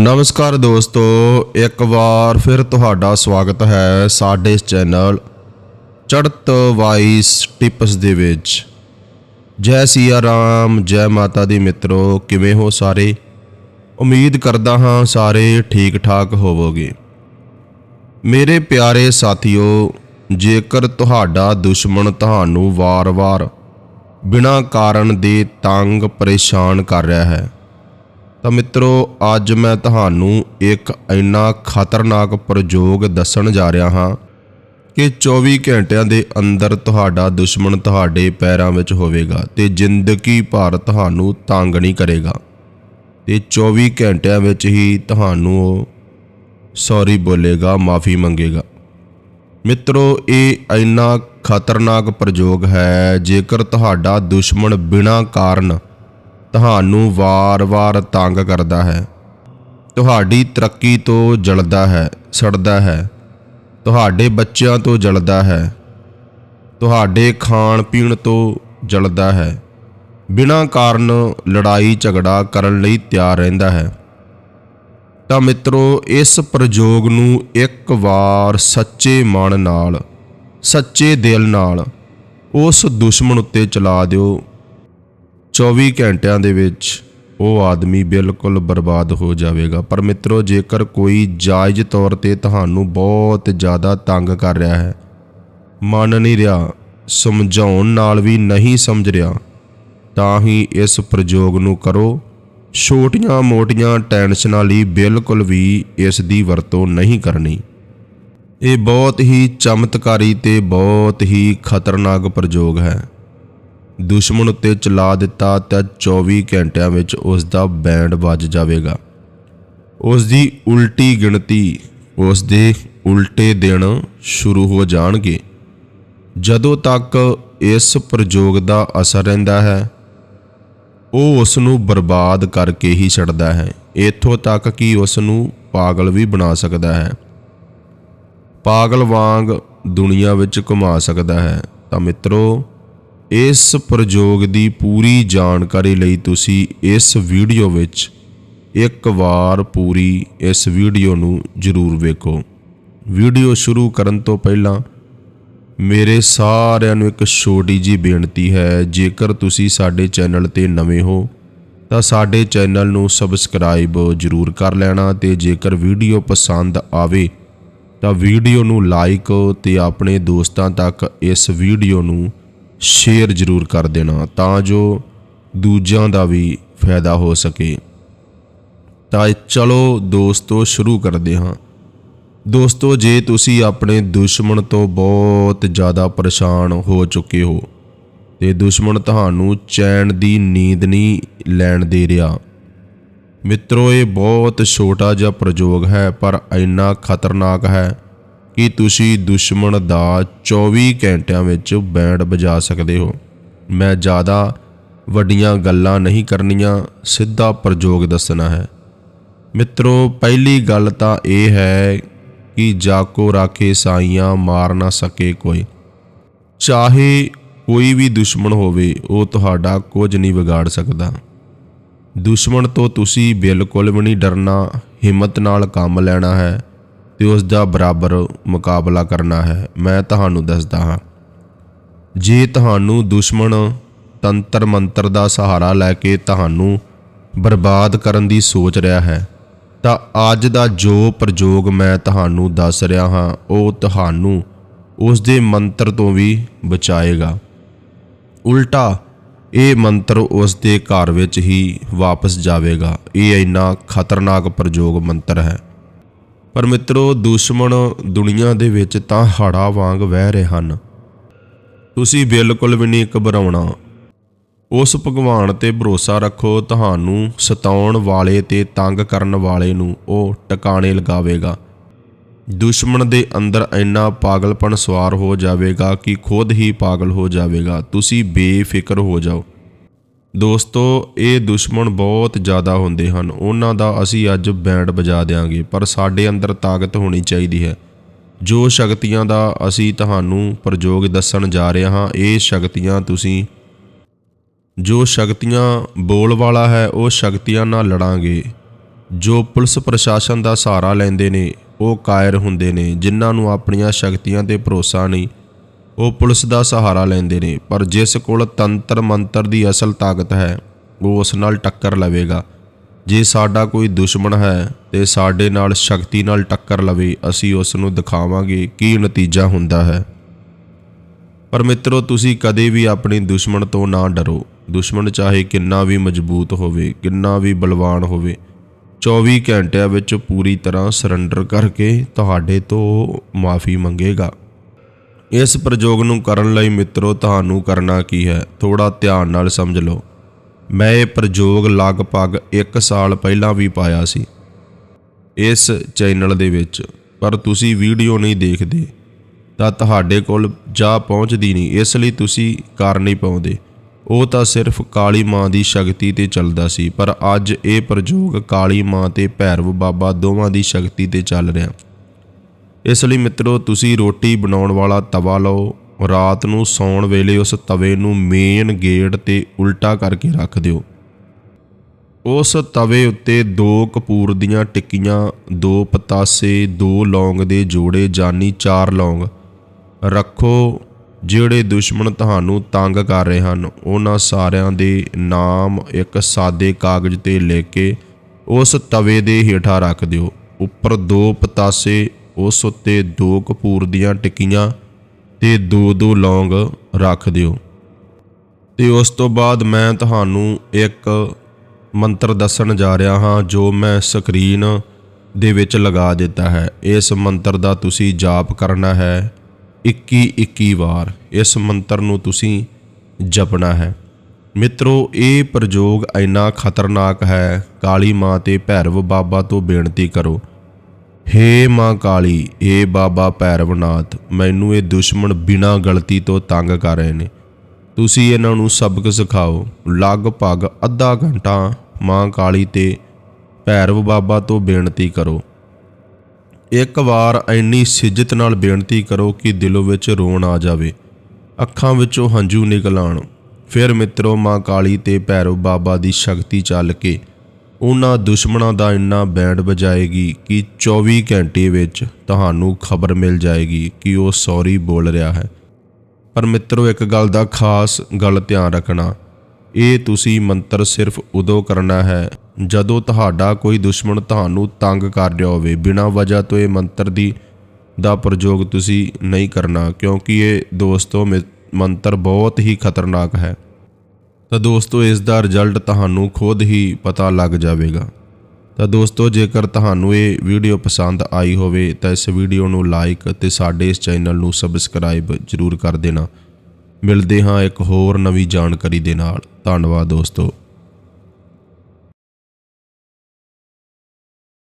ਨਮਸਕਾਰ ਦੋਸਤੋ, ਇੱਕ ਵਾਰ ਫਿਰ ਤੁਹਾਡਾ ਸਵਾਗਤ ਹੈ ਸਾਡੇ ਇਸ ਚੈਨਲ ਚੜਤ ਵਾਈਸ ਟਿਪਸ ਦੇ ਵਿੱਚ। ਜੈ ਸੀਆ ਰਾਮ, ਜੈ ਮਾਤਾ ਦੀ ਮਿੱਤਰੋ, ਕਿਵੇਂ ਹੋ ਸਾਰੇ? ਉਮੀਦ ਕਰਦਾ ਹਾਂ ਸਾਰੇ ਠੀਕ ਠਾਕ ਹੋਵੋਗੇ। ਮੇਰੇ ਪਿਆਰੇ ਸਾਥੀਓ, ਜੇਕਰ ਤੁਹਾਡਾ ਦੁਸ਼ਮਣ ਤੁਹਾਨੂੰ ਵਾਰ-ਵਾਰ ਬਿਨਾਂ ਕਾਰਨ ਦੇ ਤੰਗ ਪਰੇਸ਼ਾਨ ਕਰ ਰਿਹਾ ਹੈ ਤਾਂ ਮਿੱਤਰੋ, ਅੱਜ ਮੈਂ ਤੁਹਾਨੂੰ ਇੱਕ ਇੰਨਾ ਖਤਰਨਾਕ ਪ੍ਰਯੋਗ ਦੱਸਣ ਜਾ ਰਿਹਾ ਹਾਂ ਕਿ 24 ਘੰਟਿਆਂ ਦੇ ਅੰਦਰ ਤੁਹਾਡਾ ਦੁਸ਼ਮਣ ਤੁਹਾਡੇ ਪੈਰਾਂ ਵਿੱਚ ਹੋਵੇਗਾ ਤੇ ਜ਼ਿੰਦਗੀ ਭਰ ਤੁਹਾਨੂੰ ਤੰਗ ਨਹੀਂ ਕਰੇਗਾ। ਤੇ 24 ਘੰਟਿਆਂ ਵਿੱਚ ਹੀ ਤੁਹਾਨੂੰ ਉਹ ਸੌਰੀ ਬੋਲੇਗਾ, ਮਾਫੀ ਮੰਗੇਗਾ। ਮਿੱਤਰੋ, ਇਹ ਇੰਨਾ ਖਤਰਨਾਕ ਪ੍ਰਯੋਗ ਹੈ ਜੇਕਰ ਤੁਹਾਡਾ ਦੁਸ਼ਮਣ ਬਿਨਾਂ ਕਾਰਨ ਤੁਹਾਨੂੰ ਵਾਰ-ਵਾਰ ਤੰਗ ਕਰਦਾ ਹੈ। ਤੁਹਾਡੀ ਤਰੱਕੀ ਤੋਂ ਜਲਦਾ ਹੈ, ਸੜਦਾ ਹੈ। ਤੁਹਾਡੇ ਬੱਚਿਆਂ ਤੋਂ ਜਲਦਾ ਹੈ। ਤੁਹਾਡੇ ਖਾਣ ਪੀਣ ਤੋਂ ਜਲਦਾ ਹੈ। ਬਿਨਾਂ ਕਾਰਨ ਲੜਾਈ ਝਗੜਾ ਕਰਨ ਲਈ ਤਿਆਰ ਰਹਿੰਦਾ ਹੈ। ਤਾਂ ਮਿੱਤਰੋ, ਇਸ ਪ੍ਰਯੋਗ ਨੂੰ ਇੱਕ ਵਾਰ ਸੱਚੇ ਮਨ ਨਾਲ, ਸੱਚੇ ਦਿਲ ਨਾਲ ਉਸ ਦੁਸ਼ਮਣ ਉੱਤੇ ਚਲਾ ਦਿਓ। 24 ਘੰਟਿਆਂ ਦੇ ਵਿੱਚ ਉਹ ਆਦਮੀ ਬਿਲਕੁਲ ਬਰਬਾਦ ਹੋ ਜਾਵੇਗਾ। ਪਰ ਮਿੱਤਰੋ, ਜੇਕਰ ਕੋਈ ਜਾਇਜ਼ ਤੌਰ ਤੇ ਤੁਹਾਨੂੰ ਬਹੁਤ ਜ਼ਿਆਦਾ ਤੰਗ ਕਰ ਰਿਹਾ ਹੈ, ਮੰਨ ਨਹੀਂ ਰਿਹਾ, ਸਮਝਾਉਣ ਨਾਲ ਵੀ ਨਹੀਂ ਸਮਝ ਰਿਹਾ, ਤਾਂ ਹੀ ਇਸ ਪ੍ਰਯੋਗ ਨੂੰ ਕਰੋ। ਛੋਟੀਆਂ-ਮੋਟੀਆਂ ਟੈਨਸ਼ਨਾਂ ਲਈ ਬਿਲਕੁਲ ਵੀ ਇਸ ਦੀ ਵਰਤੋਂ ਨਹੀਂ ਕਰਨੀ। ਇਹ ਬਹੁਤ ਹੀ ਚਮਤਕਾਰੀ ਤੇ ਬਹੁਤ ਹੀ ਖਤਰਨਾਕ ਪ੍ਰਯੋਗ ਹੈ। ਦੁਸ਼ਮਣ ਉੱਤੇ ਚਲਾ ਦਿੱਤਾ ਤਾਂ 24 ਘੰਟਿਆਂ ਵਿੱਚ ਉਸ ਦਾ ਬੈਂਡ ਵੱਜ ਜਾਵੇਗਾ। ਉਸ ਦੀ ਉਲਟੀ ਗਿਣਤੀ ਉਸ ਦੇ ਉਲਟੇ ਦਿਨ ਸ਼ੁਰੂ ਹੋ ਜਾਣਗੇ। ਜਦੋਂ ਤੱਕ ਇਸ ਪ੍ਰਯੋਗ ਦਾ ਅਸਰ ਰਹਿੰਦਾ ਹੈ, ਉਹ ਉਸ ਨੂੰ ਬਰਬਾਦ ਕਰਕੇ ਹੀ ਛੱਡਦਾ ਹੈ। ਇੱਥੋਂ ਤੱਕ ਕਿ ਉਸ ਨੂੰ ਪਾਗਲ ਵੀ ਬਣਾ ਸਕਦਾ ਹੈ। ਪਾਗਲ ਵਾਂਗ ਦੁਨੀਆ ਵਿੱਚ ਘੁਮਾ ਸਕਦਾ ਹੈ। ਤਾਂ ਮਿੱਤਰੋ ਇਸ ਪ੍ਰਯੋਗ ਦੀ ਪੂਰੀ ਜਾਣਕਾਰੀ ਲਈ ਤੁਸੀਂ ਇਸ ਵੀਡੀਓ ਵਿੱਚ ਇੱਕ ਵਾਰ ਪੂਰੀ ਇਸ ਵੀਡੀਓ ਨੂੰ ਜ਼ਰੂਰ ਵੇਖੋ। ਵੀਡੀਓ ਸ਼ੁਰੂ ਕਰਨ ਤੋਂ ਪਹਿਲਾਂ ਮੇਰੇ ਸਾਰਿਆਂ ਨੂੰ ਇੱਕ ਛੋਟੀ ਜੀ ਬੇਨਤੀ ਹੈ, ਜੇਕਰ ਤੁਸੀਂ ਸਾਡੇ ਚੈਨਲ ਤੇ ਨਵੇਂ ਹੋ, ਤਾਂ ਸਾਡੇ ਚੈਨਲ ਨੂੰ ਸਬਸਕ੍ਰਾਈਬ ਜ਼ਰੂਰ ਕਰ ਲੈਣਾ ਤੇ ਜੇਕਰ ਵੀਡੀਓ ਪਸੰਦ ਆਵੇ, ਤਾਂ ਵੀਡੀਓ ਨੂੰ ਲਾਈਕ ਤੇ ਆਪਣੇ ਦੋਸਤਾਂ ਤੱਕ ਇਸ ਵੀਡੀਓ ਨੂੰ ਸ਼ੇਅਰ ਜ਼ਰੂਰ ਕਰ ਦੇਣਾ ਤਾਂ ਜੋ ਦੂਜਿਆਂ ਦਾ ਵੀ ਫਾਇਦਾ ਹੋ ਸਕੇ। ਤਾਂ ਚਲੋ ਦੋਸਤੋ ਸ਼ੁਰੂ ਕਰਦੇ ਹਾਂ। ਦੋਸਤੋ, ਜੇ ਤੁਸੀਂ ਆਪਣੇ ਦੁਸ਼ਮਣ ਤੋਂ ਬਹੁਤ ਜ਼ਿਆਦਾ ਪਰੇਸ਼ਾਨ ਹੋ ਚੁੱਕੇ ਹੋ, ਤੇ ਦੁਸ਼ਮਣ ਤੁਹਾਨੂੰ ਚੈਨ ਦੀ ਨੀਂਦ ਨਹੀਂ ਲੈਣ ਦੇ ਰਿਹਾ। ਮਿੱਤਰੋ, ਇਹ ਬਹੁਤ ਛੋਟਾ ਜਿਹਾ ਪ੍ਰਯੋਗ ਹੈ, ਪਰ ਇੰਨਾ ਖਤਰਨਾਕ ਹੈ ਕਿ ਤੁਸੀਂ ਦੁਸ਼ਮਣ ਦਾ 24 ਘੰਟਿਆਂ ਵਿੱਚ ਬੈਂਡ ਵਜਾ ਸਕਦੇ ਹੋ? ਮੈਂ ਜ਼ਿਆਦਾ ਵੱਡੀਆਂ ਗੱਲਾਂ ਨਹੀਂ ਕਰਨੀਆਂ, ਸਿੱਧਾ ਪ੍ਰਯੋਗ ਦੱਸਣਾ ਹੈ। ਮਿੱਤਰੋ, ਪਹਿਲੀ ਗੱਲ ਤਾਂ ਇਹ ਹੈ ਕਿ ਜਾਕੋ ਰਾਖੇ ਸਾਈਆਂ ਮਾਰ ਨਾ ਸਕੇ ਕੋਈ। ਚਾਹੇ ਕੋਈ ਵੀ ਦੁਸ਼ਮਣ ਹੋਵੇ, ਉਹ ਤੁਹਾਡਾ ਕੁਝ ਨਹੀਂ ਵਿਗਾੜ ਸਕਦਾ। ਦੁਸ਼ਮਣ ਤੋਂ ਤੁਸੀਂ ਬਿਲਕੁਲ ਵੀ ਨਹੀਂ ਡਰਨਾ, ਹਿੰਮਤ ਨਾਲ ਕੰਮ ਲੈਣਾ ਹੈ। ਤੇ ਉਸ ਦਾ ਬਰਾਬਰ ਮੁਕਾਬਲਾ ਕਰਨਾ ਹੈ। ਮੈਂ ਤੁਹਾਨੂੰ ਦੱਸਦਾ ਹਾਂ। ਜੇ ਤੁਹਾਨੂੰ ਦੁਸ਼ਮਣ ਤੰਤਰ ਮੰਤਰ ਦਾ ਸਹਾਰਾ ਲੈ ਕੇ ਤੁਹਾਨੂੰ ਬਰਬਾਦ ਕਰਨ ਦੀ ਸੋਚ ਰਿਹਾ ਹੈ, ਤਾਂ ਅੱਜ ਦਾ ਜੋ ਪ੍ਰਯੋਗ ਮੈਂ ਤੁਹਾਨੂੰ ਦੱਸ ਰਿਹਾ ਹਾਂ, ਉਹ ਤੁਹਾਨੂੰ ਉਸ ਦੇ ਮੰਤਰ ਤੋਂ ਵੀ ਬਚਾਏਗਾ। ਉਲਟਾ, ਇਹ ਮੰਤਰ ਉਸ ਦੇ ਘਰ ਵਿੱਚ ਹੀ ਵਾਪਸ ਜਾਵੇਗਾ। ਇਹ ਇੰਨਾ ਖਤਰਨਾਕ ਪ੍ਰਯੋਗ ਮੰਤਰ ਹੈ। ਪਰ ਮਿੱਤਰੋ, ਦੁਸ਼ਮਣ ਦੁਨੀਆ ਦੇ ਵਿੱਚ ਤਾਂ ਹੜਾ ਵਾਂਗ ਵਹਿ ਰਹੇ ਹਨ। ਤੁਸੀਂ ਬਿਲਕੁਲ ਵੀ ਨਹੀਂ ਘਬਰਾਉਣਾ। ਉਸ ਭਗਵਾਨ ਤੇ ਭਰੋਸਾ ਰੱਖੋ, ਤੁਹਾਨੂੰ ਸਤਾਉਣ ਵਾਲੇ ਤੇ ਤੰਗ ਕਰਨ ਵਾਲੇ ਨੂੰ ਉਹ ਟਿਕਾਣੇ ਲਗਾਵੇਗਾ। ਦੁਸ਼ਮਣ ਦੇ ਅੰਦਰ ਇੰਨਾ ਪਾਗਲਪਣ ਸਵਾਰ ਹੋ ਜਾਵੇਗਾ ਕਿ ਖੁਦ ਹੀ ਪਾਗਲ ਹੋ ਜਾਵੇਗਾ। ਤੁਸੀਂ ਬੇਫਿਕਰ ਹੋ ਜਾਓ। ਦੋਸਤੋ, ਇਹ ਦੁਸ਼ਮਣ ਬਹੁਤ ਜ਼ਿਆਦਾ ਹੁੰਦੇ ਹਨ। ਉਹਨਾਂ ਦਾ ਅਸੀਂ ਅੱਜ ਬੈਂਡ ਵਜਾ ਦੇਾਂਗੇ ਪਰ ਸਾਡੇ ਅੰਦਰ ਤਾਕਤ ਹੋਣੀ ਚਾਹੀਦੀ ਹੈ। ਜੋ ਸ਼ਕਤੀਆਂ ਦਾ ਅਸੀਂ ਤੁਹਾਨੂੰ ਪ੍ਰਯੋਗ ਦੱਸਣ ਜਾ ਰਹੇ ਹਾਂ, ਇਹ ਸ਼ਕਤੀਆਂ ਤੁਸੀਂ ਜੋ ਸ਼ਕਤੀਆਂ ਬੋਲ ਵਾਲਾ ਹੈ, ਉਹ ਸ਼ਕਤੀਆਂ ਨਾਲ ਲੜਾਂਗੇ। ਜੋ ਪੁਲਿਸ ਪ੍ਰਸ਼ਾਸਨ ਦਾ ਸਹਾਰਾ ਲੈਂਦੇ ਨੇ, ਉਹ ਕਾਇਰ ਹੁੰਦੇ ਨੇ, ਜਿਨ੍ਹਾਂ ਨੂੰ ਆਪਣੀਆਂ ਸ਼ਕਤੀਆਂ ਤੇ ਭਰੋਸਾ ਨਹੀਂ। ਉਹ ਪੁਲਿਸ ਦਾ ਸਹਾਰਾ ਲੈਂਦੇ ਨੇ, ਪਰ ਜਿਸ ਕੋਲ ਤੰਤਰ ਮੰਤਰ ਦੀ ਅਸਲ ਤਾਕਤ ਹੈ, ਉਹ ਉਸ ਨਾਲ ਟੱਕਰ ਲਵੇਗਾ। ਜੇ ਸਾਡਾ ਕੋਈ ਦੁਸ਼ਮਣ ਹੈ ਤੇ ਸਾਡੇ ਨਾਲ ਸ਼ਕਤੀ ਨਾਲ ਟੱਕਰ ਲਵੇ, ਅਸੀਂ ਉਸ ਨੂੰ ਦਿਖਾਵਾਂਗੇ ਕੀ ਨਤੀਜਾ ਹੁੰਦਾ ਹੈ। ਪਰ ਮਿੱਤਰੋ, ਤੁਸੀਂ ਕਦੇ ਵੀ ਆਪਣੇ ਦੁਸ਼ਮਣ ਤੋਂ ਨਾ ਡਰੋ। ਦੁਸ਼ਮਣ ਚਾਹੇ ਕਿੰਨਾ ਵੀ ਮਜ਼ਬੂਤ ਹੋਵੇ, ਕਿੰਨਾ ਵੀ ਬਲਵਾਨ ਹੋਵੇ 24 ਘੰਟਿਆਂ ਵਿੱਚ ਪੂਰੀ ਤਰ੍ਹਾਂ ਸਰੈਂਡਰ ਕਰਕੇ ਤੁਹਾਡੇ ਤੋਂ ਮਾਫੀ ਮੰਗੇਗਾ। ਇਸ ਪ੍ਰਯੋਗ ਨੂੰ ਕਰਨ ਲਈ ਮਿੱਤਰੋ, ਤੁਹਾਨੂੰ ਕਰਨਾ ਕੀ ਹੈ? ਥੋੜਾ ਧਿਆਨ ਨਾਲ ਸਮਝ ਲਓ। ਮੈਂ ਇਹ ਪ੍ਰਯੋਗ ਲਗਭਗ 1 ਸਾਲ ਪਹਿਲਾਂ ਵੀ ਪਾਇਆ ਸੀ, ਇਸ ਚੈਨਲ ਦੇ ਵਿੱਚ। ਪਰ ਤੁਸੀਂ ਵੀਡੀਓ ਨਹੀਂ ਦੇਖਦੇ, ਤਾਂ ਤੁਹਾਡੇ ਕੋਲ ਜਾ ਪਹੁੰਚਦੀ ਨਹੀਂ, ਇਸ ਲਈ ਤੁਸੀਂ ਕਰ ਨਹੀਂ ਪਾਉਂਦੇ। ਉਹ ਤਾਂ ਸਿਰਫ ਕਾਲੀ ਮਾਂ ਦੀ ਸ਼ਕਤੀ ਤੇ ਚੱਲਦਾ ਸੀ, ਪਰ ਅੱਜ ਇਹ ਪ੍ਰਯੋਗ ਕਾਲੀ ਮਾਂ ਤੇ ਭੈਰਵ ਬਾਬਾ ਦੋਵਾਂ ਦੀ ਸ਼ਕਤੀ ਤੇ ਚੱਲ ਰਿਹਾ। ਇਸ ਲਈ ਮਿੱਤਰੋ, ਤੁਸੀਂ ਰੋਟੀ ਬਣਾਉਣ ਵਾਲਾ ਤਵਾ ਲਓ। ਰਾਤ ਨੂੰ ਸੌਣ ਵੇਲੇ ਉਸ ਤਵੇ ਨੂੰ ਮੇਨ ਗੇਟ ਤੇ ਉਲਟਾ ਕਰਕੇ ਰੱਖ ਦਿਓ। ਉਸ ਤਵੇ ਉੱਤੇ ਦੋ ਕਪੂਰ ਦੀਆਂ ਟਿੱਕੀਆਂ, ਦੋ ਪਤਾਸੇ, ਦੋ ਲੌਂਗ ਦੇ ਜੋੜੇ ਜਾਨੀ ਚਾਰ ਲੌਂਗ ਰੱਖੋ, ਜਿਹੜੇ ਦੁਸ਼ਮਣ ਤੁਹਾਨੂੰ ਤੰਗ ਕਰ ਰਹੇ ਹਨ। ਉਹਨਾਂ ਸਾਰਿਆਂ ਦੇ ਨਾਮ ਇੱਕ ਸਾਦੇ ਕਾਗਜ਼ ਤੇ ਲਿਖ ਕੇ ਉਸ ਤਵੇ ਦੇ ਹੇਠਾਂ ਰੱਖ ਦਿਓ। ਉੱਪਰ ਦੋ ਪਤਾਸੇ ਉਸ ਉੱਤੇ ਦੋ ਕਪੂਰ ਦੀਆਂ ਟਿੱਕੀਆਂ ਤੇ ਦੋ ਦੋ ਲੌਂਗ ਰੱਖ ਦਿਓ। ਤੇ ਉਸ ਤੋਂ ਬਾਅਦ ਮੈਂ ਤੁਹਾਨੂੰ ਇੱਕ ਮੰਤਰ ਦੱਸਣ ਜਾ ਰਿਹਾ ਹਾਂ, ਜੋ ਮੈਂ ਸਕਰੀਨ ਦੇ ਵਿੱਚ ਲਗਾ ਦਿੱਤਾ ਹੈ। ਇਸ ਮੰਤਰ ਦਾ ਤੁਸੀਂ ਜਾਪ ਕਰਨਾ ਹੈ 21 21 ਵਾਰ। ਇਸ ਮੰਤਰ ਨੂੰ ਤੁਸੀਂ ਜਪਣਾ ਹੈ। ਮਿੱਤਰੋ, ਇਹ ਪ੍ਰਯੋਗ ਇੰਨਾ ਖਤਰਨਾਕ ਹੈ। ਕਾਲੀ ਮਾਂ ਤੇ ਭੈਰਵ ਬਾਬਾ ਤੋਂ ਬੇਨਤੀ ਕਰੋ। ਹੇ ਮਾਂ ਕਾਲੀ ਏ ਬਾਬਾ ਭੈਰਵਨਾਥ, ਮੈਨੂੰ ਇਹ ਦੁਸ਼ਮਣ ਬਿਨਾਂ ਗਲਤੀ ਤੋਂ ਤੰਗ ਕਰ ਰਹੇ ਨੇ। ਤੁਸੀਂ ਇਹਨਾਂ ਨੂੰ ਸਬਕ ਸਿਖਾਓ। ਲਗਭਗ ਅੱਧਾ ਘੰਟਾ ਮਾਂ ਕਾਲੀ ਤੇ ਭੈਰਵ ਬਾਬਾ ਤੋਂ ਬੇਨਤੀ ਕਰੋ। ਇੱਕ ਵਾਰ ਇੰਨੀ ਸਿੱਜਤ ਨਾਲ ਬੇਨਤੀ ਕਰੋ ਕਿ ਦਿਲੋਂ ਵਿੱਚ ਰੋਣ ਆ ਜਾਵੇ। ਅੱਖਾਂ ਵਿੱਚੋਂ ਹੰਝੂ ਨਿਕਲ ਆਉਣ। ਫਿਰ ਮਿੱਤਰੋ, ਮਾਂ ਕਾਲੀ ਤੇ ਭੈਰਵ ਬਾਬਾ ਦੀ ਸ਼ਕਤੀ ਚੱਲ ਕੇ ਉਹਨਾਂ ਦੁਸ਼ਮਣਾਂ ਦਾ ਇੰਨਾ ਬੈਂਡ ਵਜਾਏਗੀ ਕਿ 24 ਘੰਟੇ ਵਿੱਚ ਤੁਹਾਨੂੰ ਖਬਰ ਮਿਲ ਜਾਏਗੀ ਕਿ ਉਹ ਸੌਰੀ ਬੋਲ ਰਿਹਾ ਹੈ। ਪਰ ਮਿੱਤਰੋ, ਇੱਕ ਗੱਲ ਦਾ ਖਾਸ ਗੱਲ ਧਿਆਨ ਰੱਖਣਾ, ਇਹ ਤੁਸੀਂ ਮੰਤਰ ਸਿਰਫ ਉਦੋਂ ਕਰਨਾ ਹੈ ਜਦੋਂ ਤੁਹਾਡਾ ਕੋਈ ਦੁਸ਼ਮਣ ਤੁਹਾਨੂੰ ਤੰਗ ਕਰ ਰਿਹਾ ਹੋਵੇ। ਬਿਨਾਂ ਵਜ੍ਹਾ ਤੋਂ ਇਹ ਮੰਤਰ ਦੀ, ਦਾ ਪ੍ਰਯੋਗ ਤੁਸੀਂ ਨਹੀਂ ਕਰਨਾ, ਕਿਉਂਕਿ ਇਹ ਦੋਸਤੋ, ਮਿ- ਮੰਤਰ ਬਹੁਤ ਹੀ ਖਤਰਨਾਕ ਹੈ। ਤਾਂ ਦੋਸਤੋ, ਇਸ ਦਾ ਰਿਜ਼ਲਟ ਤੁਹਾਨੂੰ ਖੁਦ ਹੀ ਪਤਾ ਲੱਗ ਜਾਵੇਗਾ। ਤਾਂ ਦੋਸਤੋ, ਜੇਕਰ ਤੁਹਾਨੂੰ ਇਹ ਵੀਡੀਓ ਪਸੰਦ ਆਈ ਹੋਵੇ, ਤਾਂ ਇਸ ਵੀਡੀਓ ਨੂੰ ਲਾਈਕ ਅਤੇ ਸਾਡੇ ਇਸ ਚੈਨਲ ਨੂੰ ਸਬਸਕ੍ਰਾਈਬ ਜ਼ਰੂਰ ਕਰ ਦੇਣਾ। ਮਿਲਦੇ ਹਾਂ ਇੱਕ ਹੋਰ ਨਵੀਂ ਜਾਣਕਾਰੀ ਦੇ ਨਾਲ। ਧੰਨਵਾਦ ਦੋਸਤੋ।